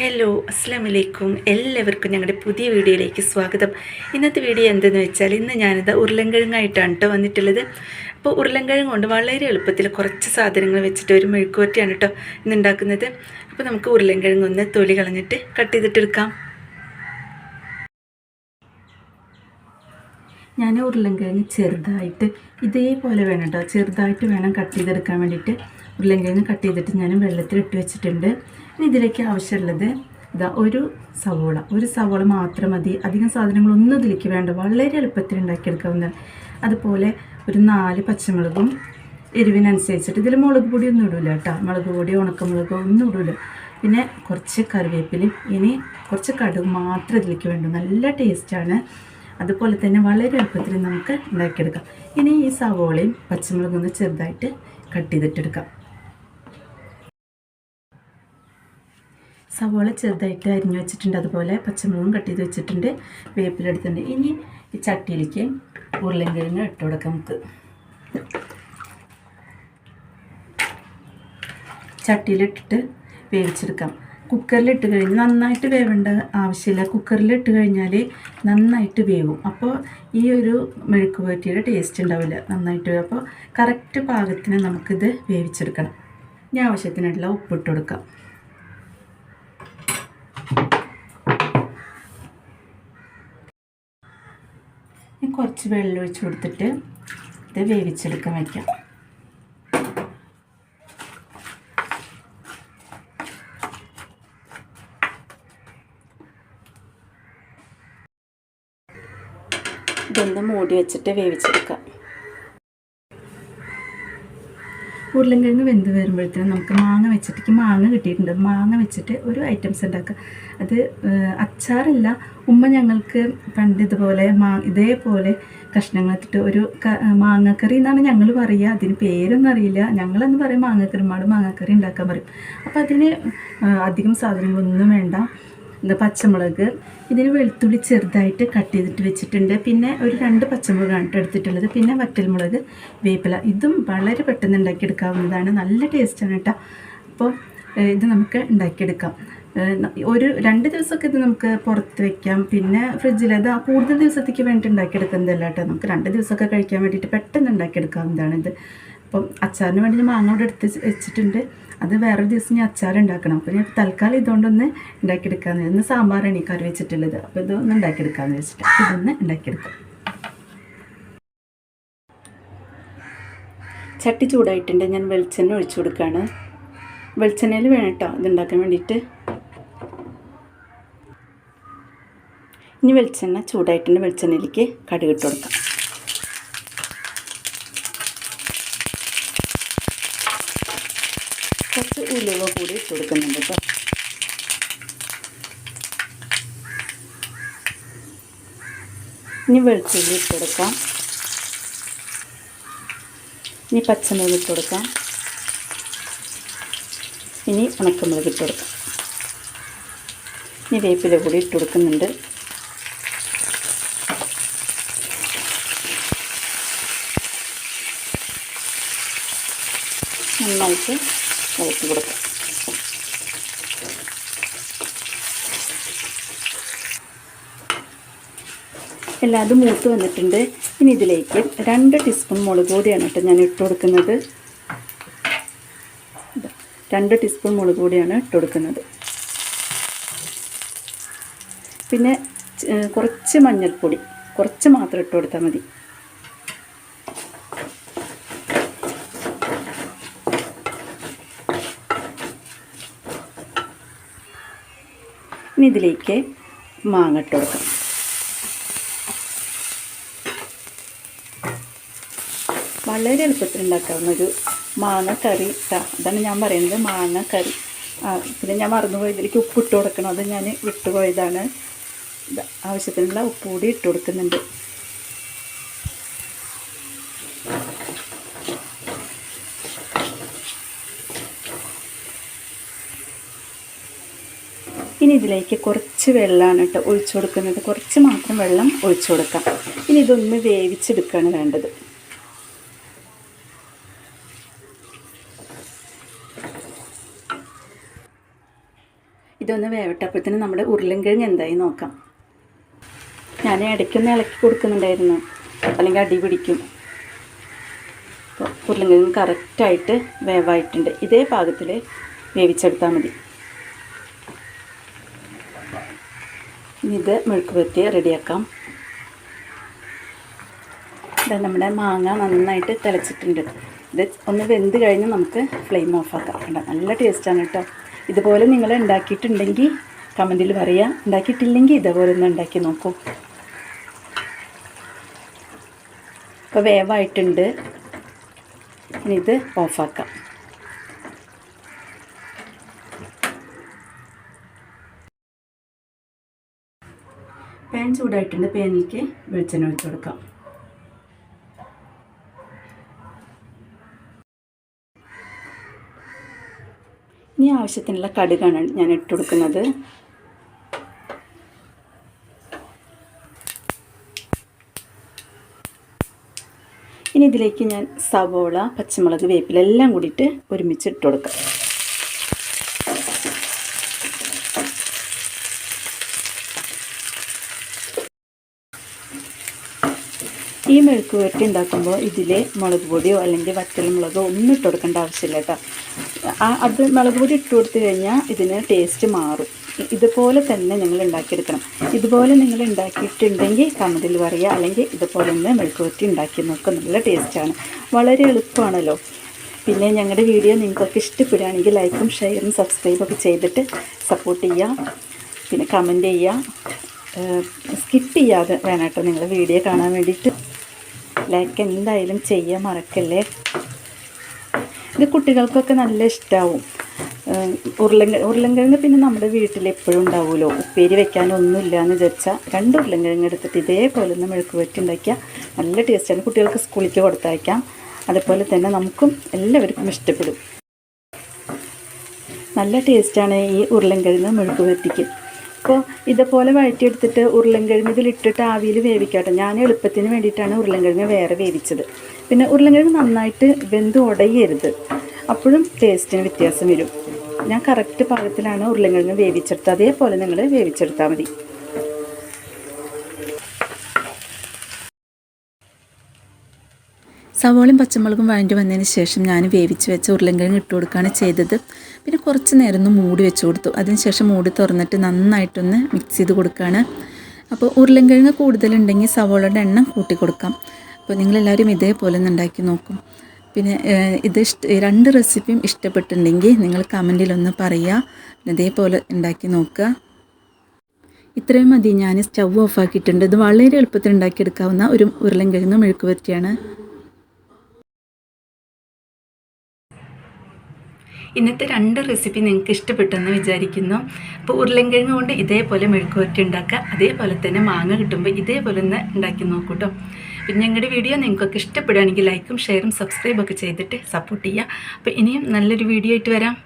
Hello അസ്സാം വലൈക്കും എല്ലാവർക്കും ഞങ്ങളുടെ പുതിയ വീഡിയോയിലേക്ക് സ്വാഗതം. ഇന്നത്തെ വീഡിയോ എന്തെന്ന് വെച്ചാൽ ഇന്ന് ഞാനിത് ഉരുളൻകിഴങ്ങായിട്ടാണ് കേട്ടോ വന്നിട്ടുള്ളത്. അപ്പോൾ ഉരുളൻകിഴങ്ങ് കൊണ്ട് വളരെ എളുപ്പത്തിൽ കുറച്ച് സാധനങ്ങൾ വെച്ചിട്ട് ഒരു മെഴുക്കുവറ്റിയാണ് കേട്ടോ ഇന്ന് ഉണ്ടാക്കുന്നത്. അപ്പോൾ നമുക്ക് ഉരുളൻകിഴങ്ങ് ഒന്ന് തൊലി കളഞ്ഞിട്ട് കട്ട് ചെയ്തിട്ടെടുക്കാം ഞാൻ ഉരുളൻകിഴങ്ങ് ചെറുതായിട്ട് ഇതേപോലെ വേണം കേട്ടോ ചെറുതായിട്ട് വേണം കട്ട് ചെയ്തെടുക്കാൻ വേണ്ടിയിട്ട്. ഉരുളൻകിഴങ്ങ് കട്ട് ചെയ്തിട്ട് ഞാൻ വെള്ളത്തിൽ ഇട്ട് വെച്ചിട്ടുണ്ട്. ഇനി ഇതിലേക്ക് ആവശ്യമുള്ളത് ഇതാ ഒരു സവോള. ഒരു സവോള മാത്രം മതി. അധികം സാധനങ്ങളൊന്നും ഇതിലേക്ക് വേണ്ട. വളരെ എളുപ്പത്തിൽ ഉണ്ടാക്കിയെടുക്കാവുന്നതാണ്. അതുപോലെ ഒരു നാല് പച്ചമുളകും എരിവിനനുസരിച്ചിട്ട് ഇതിൽ മുളക് പൊടി ഒന്നും ഇടില്ല കേട്ടോ. മുളക് പൊടി ഉണക്കമുളക് ഒന്നും ഇടില്ല പിന്നെ കുറച്ച് കറിവേപ്പിലയും ഇനി കുറച്ച് കടുക് മാത്രം ഇതിലേക്ക് വേണ്ടു. നല്ല ടേസ്റ്റാണ് അതുപോലെ തന്നെ വളരെ എളുപ്പത്തിൽ നമുക്ക് ഉണ്ടാക്കിയെടുക്കാം. ഇനി ഈ സവോളയും പച്ചമുളകും ഒന്ന് ചെറുതായിട്ട് കട്ട് ചെയ്തിട്ടെടുക്കാം. സവോള ചെറുതായിട്ട് അരിഞ്ഞു വെച്ചിട്ടുണ്ട്. അതുപോലെ പച്ചമുളകും കട്ട് ചെയ്ത് വെച്ചിട്ടുണ്ട്. വേപ്പിലെടുത്തിട്ടുണ്ട് ഇനി ഈ ചട്ടിയിലേക്ക് ഉരുളൻകിഴങ്ങ് ഇട്ട് കൊടുക്കാം നമുക്ക്. ചട്ടിയിലിട്ടിട്ട് വേവിച്ചെടുക്കാം. കുക്കറിലിട്ട് കഴിഞ്ഞ് നന്നായിട്ട് വേവേണ്ട ആവശ്യമില്ല. കുക്കറിലിട്ട് കഴിഞ്ഞാൽ നന്നായിട്ട് വേവും. അപ്പോൾ ഈ ഒരു മെഴുക്ക് പുരട്ടിയുടെ ടേസ്റ്റ് ഉണ്ടാവില്ല. നന്നായിട്ട് അപ്പോൾ കറക്റ്റ് പാകത്തിന് നമുക്കിത് വേവിച്ചെടുക്കണം. ഇനി ആവശ്യത്തിനുള്ള ഉപ്പിട്ട് കൊടുക്കാം. കുറച്ച് വെള്ളം ഒഴിച്ച് കൊടുത്തിട്ട് ഇത് വേവിച്ചെടുക്കാൻ വയ്ക്കാം ഇതൊന്ന് മൂടി വെച്ചിട്ട് വേവിച്ചെടുക്കാം. ഉരുളൻകിഴങ്ങ് വെന്ത് വരുമ്പോഴത്തേനും നമുക്ക് മാങ്ങ വെച്ചിട്ട് മാങ്ങ കിട്ടിയിട്ടുണ്ട്. മാങ്ങ വെച്ചിട്ട് ഒരു ഐറ്റംസ് ഉണ്ടാക്കുക അത് അച്ചാറില്ല. ഉമ്മ ഞങ്ങൾക്ക് പണ്ട് ഇതുപോലെ മാ ഇതേപോലെ കഷ്ണങ്ങൾ ഇട്ടിട്ട് ഒരു മാങ്ങക്കറി എന്നാണ് ഞങ്ങൾ പറയുക. അതിന് പേരൊന്നും അറിയില്ല. ഞങ്ങളെന്ന് പറയും മാങ്ങക്കറി മാട് മാങ്ങക്കറി ഉണ്ടാക്കാൻ പറയും. അപ്പോൾ അതിന് അധികം സാധനങ്ങളൊന്നും വേണ്ട. എന്താ പച്ചമുളക്. ഇതിന് വെളുത്തുള്ളി ചെറുതായിട്ട് കട്ട് ചെയ്തിട്ട് വെച്ചിട്ടുണ്ട്. പിന്നെ ഒരു രണ്ട് പച്ചമുളകാണ് എടുത്തിട്ടുള്ളത്. പിന്നെ വറ്റൽമുളക് വേപ്പില. ഇതും വളരെ പെട്ടെന്ന് ഉണ്ടാക്കിയെടുക്കാവുന്നതാണ്. നല്ല ടേസ്റ്റാണ് കേട്ടോ അപ്പോൾ ഇത് നമുക്ക് ഉണ്ടാക്കിയെടുക്കാം. ഒരു രണ്ട് ദിവസമൊക്കെ ഇത് നമുക്ക് പുറത്ത് വെക്കാം. പിന്നെ ഫ്രിഡ്ജിൽ അത് കൂടുതൽ ദിവസത്തേക്ക് വേണ്ടിയിട്ട് ഉണ്ടാക്കിയെടുക്കുന്നതല്ല കേട്ടോ നമുക്ക് രണ്ട് ദിവസമൊക്കെ കഴിക്കാൻ വേണ്ടിയിട്ട് പെട്ടെന്ന് ഉണ്ടാക്കിയെടുക്കാവുന്നതാണ് ഇത്. അപ്പം അച്ചാറിന് വേണ്ടി ഞാൻ മാങ്ങ ഇവിടെ എടുത്ത് വെച്ചിട്ടുണ്ട്. അത് വേറൊരു ദിവസം ഞാൻ അച്ചാർ ഉണ്ടാക്കണം. അപ്പോൾ ഞാൻ തൽക്കാലം ഇതുകൊണ്ടൊന്ന് ഉണ്ടാക്കിയെടുക്കാമെന്ന് ഇന്ന് സാമ്പാറാണ് ഈ കറി വെച്ചിട്ടുള്ളത്. അപ്പോൾ ഇതൊന്ന് ഉണ്ടാക്കിയെടുക്കാമെന്ന് വെച്ചിട്ട് ഇതൊന്ന് ഉണ്ടാക്കിയെടുക്കാം. ചട്ടി ചൂടായിട്ടുണ്ട്. ഞാൻ വെളിച്ചെണ്ണ ഒഴിച്ചു കൊടുക്കുകയാണ് വെളിച്ചെണ്ണയിൽ വേണം കേട്ടോ ഇതുണ്ടാക്കാൻ വേണ്ടിയിട്ട്. ഇനി വെളിച്ചെണ്ണ ചൂടായിട്ടുണ്ട്. വെളിച്ചെണ്ണയിലേക്ക് കടുകിട്ട് കൊടുക്കാം കുറച്ച് ഉലുവ കൂടി ഇട്ട് കൊടുക്കുന്നുണ്ട് കേട്ടോ ഇനി വെളുത്തുള്ളി ഇട്ട് കൊടുക്കാം. ഇനി പച്ചമുളക് ഇട്ട് കൊടുക്കാം. ഇനി ഉണക്കമുളക് ഇട്ട് കൊടുക്കാം. ഇനി വേപ്പില കൂടി ഇട്ട് കൊടുക്കുന്നുണ്ട്. നന്നായിട്ട് വഴറ്റി കൊടുക്കാം. എല്ലാം അത് മൂത്ത് വന്നിട്ടുണ്ട്. ഇനി ഇതിലേക്ക് രണ്ട് ടീസ്പൂൺ മുളക് പൊടിയാണ് കേട്ടോ ഞാൻ ഇട്ട് കൊടുക്കുന്നത്. രണ്ട് ടീസ്പൂൺ മുളക് പൊടിയാണ് ഇട്ട് കൊടുക്കുന്നത്. പിന്നെ കുറച്ച് മഞ്ഞൾപ്പൊടി. കുറച്ച് മാത്രം ഇട്ട് കൊടുത്താൽ മതി. ഇനി ഇതിലേക്ക് മാങ്ങ ഇട്ട് കൊടുക്കാം. വളരെ എളുപ്പത്തിൽ ഉണ്ടാക്കാവുന്ന ഒരു മാങ്ങ കറി. അതാണ് ഞാൻ പറയുന്നത് മാങ്ങ കറി പിന്നെ ഞാൻ മറന്നുപോയി. ഇതിലേക്ക് ഉപ്പ് ഇട്ട് കൊടുക്കണം. അത് ഞാൻ വിട്ടുപോയതാണ്. ആവശ്യത്തിനുള്ള ഉപ്പ് കൂടി ഇട്ട് കൊടുക്കുന്നുണ്ട്. ഇനി ഇതിലേക്ക് കുറച്ച് വെള്ളമാണ് കേട്ടോ ഒഴിച്ചു കൊടുക്കുന്നത്. കുറച്ച് മാത്രം വെള്ളം ഒഴിച്ചു കൊടുക്കാം. ഇനി ഇതൊന്ന് വേവിച്ചെടുക്കുകയാണ് വേണ്ടത്. ഇതൊന്ന് വേവട്ടപ്പോഴത്തേന് നമ്മുടെ ഉരുളൻകിഴങ്ങ് എന്തായി നോക്കാം. ഞാൻ ഇടയ്ക്കൊന്ന് ഇളക്കി കൊടുക്കുന്നുണ്ടായിരുന്നു. അല്ലെങ്കിൽ അടി പിടിക്കും. ഉരുളൻകിഴങ്ങ് കറക്റ്റായിട്ട് വേവായിട്ടുണ്ട്. ഇതേ പാകത്തിൽ വേവിച്ചെടുത്താൽ മതി. ഇത് മെഴുക്ക് വരുത്തി റെഡിയാക്കാം. നമ്മുടെ മാങ്ങ നന്നായിട്ട് തിളച്ചിട്ടുണ്ട്. ഇത് ഒന്ന് വെന്ത് കഴിഞ്ഞ് നമുക്ക് ഫ്ലെയിം ഓഫാക്കാം നല്ല ടേസ്റ്റാണ് കേട്ടോ. ഇതുപോലെ നിങ്ങൾ ഉണ്ടാക്കിയിട്ടുണ്ടെങ്കിൽ കമന്റിൽ പറയാം. ഉണ്ടാക്കിയിട്ടില്ലെങ്കിൽ ഇതേപോലെ ഒന്ന് ഉണ്ടാക്കി നോക്കൂ. ഇപ്പോൾ വേവായിട്ടുണ്ട്. ഇനി ഇത് ഓഫാക്കാം പാൻ ചൂടായിട്ടുണ്ട്. പാനിലേക്ക് വെളിച്ചെണ്ണ ഒഴിച്ചു കൊടുക്കാം. ഇനി ആവശ്യത്തിനുള്ള കടുകാണ് ഞാൻ ഇട്ട് കൊടുക്കുന്നത്. ഇനി ഇതിലേക്ക് ഞാൻ സവോള പച്ചമുളക് വേപ്പില എല്ലാം കൂടിയിട്ട് ഒരുമിച്ച് ഇട്ട് കൊടുക്കാം. ഈ മെഴുക്ക് വരട്ടി ഉണ്ടാക്കുമ്പോൾ ഇതിൽ മുളക് പൊടിയോ അല്ലെങ്കിൽ വറ്റൽ മുളകോ ഒന്നും ഇട്ട് കൊടുക്കേണ്ട ആവശ്യമില്ല കേട്ടോ. ആ അത് മുളക് പൊടി ഇട്ട് കൊടുത്തു കഴിഞ്ഞാൽ ഇതിന് ടേസ്റ്റ് മാറും. ഇതുപോലെ തന്നെ നിങ്ങൾ ഉണ്ടാക്കിയെടുക്കണം. ഇതുപോലെ നിങ്ങൾ ഉണ്ടാക്കിയിട്ടുണ്ടെങ്കിൽ കമതിൽ പറയുക. അല്ലെങ്കിൽ ഇതുപോലെ ഒന്ന് മെഴുക്ക് പുരട്ടി ഉണ്ടാക്കി നോക്കുക നല്ല ടേസ്റ്റാണ് വളരെ എളുപ്പമാണല്ലോ. പിന്നെ ഞങ്ങളുടെ വീഡിയോ നിങ്ങൾക്കൊക്കെ ഇഷ്ടപ്പെടുകയാണെങ്കിൽ ലൈക്കും ഷെയറും സബ്സ്ക്രൈബൊക്കെ ചെയ്തിട്ട് സപ്പോർട്ട് ചെയ്യുക. പിന്നെ കമന്റ് ചെയ്യുക. സ്കിപ്പ് ചെയ്യാതെ വേണം കേട്ടോ നിങ്ങൾ വീഡിയോ കാണാൻ വേണ്ടിയിട്ട്. ലൈക്ക് എന്തായാലും ചെയ്യാൻ മറക്കല്ലേ? ഇത് കുട്ടികൾക്കൊക്കെ നല്ല ഇഷ്ടമാവും ഉരുളങ്ക ഉരുളൻകിഴങ്ങ് പിന്നെ നമ്മുടെ വീട്ടിൽ എപ്പോഴും ഉണ്ടാവുമല്ലോ. ഉപ്പേരി വെക്കാനൊന്നുമില്ല എന്ന് വിചാരിച്ചാൽ രണ്ട് ഉരുളൻകിഴങ്ങ് എടുത്തിട്ട് ഇതേപോലെ ഒന്ന് മെഴുക്ക് വെട്ടി ഉണ്ടാക്കിയാൽ നല്ല ടേസ്റ്റാണ് കുട്ടികൾക്ക് സ്കൂളിലേക്ക് കൊടുത്തയക്കാം. അതുപോലെ തന്നെ നമുക്കും എല്ലാവർക്കും ഇഷ്ടപ്പെടും. നല്ല ടേസ്റ്റാണ് ഈ ഉരുളൻകിഴങ്ങ് മെഴുക്ക് പറ്റിക്ക് അപ്പോൾ ഇതുപോലെ വഴറ്റിയെടുത്തിട്ട് ഉരുളൻകിഴങ്ങ് ഇതിലിട്ടിട്ട് ആവിയിൽ വേവിക്കാട്ടെ. ഞാൻ എളുപ്പത്തിന് വേണ്ടിയിട്ടാണ് ഉരുളൻകിഴങ്ങ് വേറെ വേവിച്ചത്. പിന്നെ ഉരുളൻകിഴങ്ങ് നന്നായിട്ട് വെന്ത് ഉടയരുത്. അപ്പോഴും ടേസ്റ്റിന് വ്യത്യാസം വരും. ഞാൻ കറക്റ്റ് പാകത്തിലാണ് ഉരുളൻകിഴങ്ങ് വേവിച്ചെടുത്തത്. അതേപോലെ നിങ്ങൾ വേവിച്ചെടുത്താൽ മതി. സവോളയും പച്ചമുളകും വഴണ്ടി വന്നതിന് ശേഷം ഞാൻ വേവിച്ച് വെച്ച ഉരുളങ്കിഴങ്ങ് ഇട്ട് കൊടുക്കുകയാണ് ചെയ്തത്. പിന്നെ കുറച്ച് നേരം ഒന്ന് മൂടി വെച്ച് കൊടുത്തു. അതിനുശേഷം മൂടി തുറന്നിട്ട് നന്നായിട്ടൊന്ന് മിക്സ് ചെയ്ത് കൊടുക്കുകയാണ്. അപ്പോൾ ഉരുളങ്കിഴങ്ങ് കൂടുതലുണ്ടെങ്കിൽ സവോളയുടെ എണ്ണം കൂട്ടി കൊടുക്കാം. അപ്പോൾ നിങ്ങളെല്ലാവരും ഇതേപോലെ ഒന്ന് ഉണ്ടാക്കി നോക്കും. പിന്നെ ഇത് ഇഷ്ട രണ്ട് റെസിപ്പിയും ഇഷ്ടപ്പെട്ടിട്ടുണ്ടെങ്കിൽ നിങ്ങൾ കമന്റിലൊന്ന് പറയുക. ഇതേപോലെ ഉണ്ടാക്കി നോക്കുക. ഇത്രയും മതി. ഞാൻ സ്റ്റൗ ഓഫ് ആക്കിയിട്ടുണ്ട്. ഇത് വളരെ എളുപ്പത്തിൽ ഉണ്ടാക്കിയെടുക്കാവുന്ന ഒരു ഉരുളൻ കിഴങ്ങ് പറ്റിയാണ് ഇന്നത്തെ രണ്ട് റെസിപ്പി നിങ്ങൾക്ക് ഇഷ്ടപ്പെട്ടെന്ന് വിചാരിക്കുന്നു. അപ്പോൾ ഉരുളൻകിഴങ്ങ് കൊണ്ട് ഇതേപോലെ മെഴുക്കുവരട്ടി ഉണ്ടാക്കുക. അതേപോലെ തന്നെ മാങ്ങ കിട്ടുമ്പോൾ ഇതേപോലെ ഒന്ന് ഉണ്ടാക്കി നോക്കൂ കേട്ടോ പിന്നെ ഞങ്ങളുടെ വീഡിയോ നിങ്ങൾക്കൊക്കെ ഇഷ്ടപ്പെടുകയാണെങ്കിൽ ലൈക്കും ഷെയറും സബ്സ്ക്രൈബൊക്കെ ചെയ്തിട്ട് സപ്പോർട്ട് ചെയ്യുക. അപ്പോൾ ഇനിയും നല്ലൊരു വീഡിയോ ആയിട്ട് വരാം.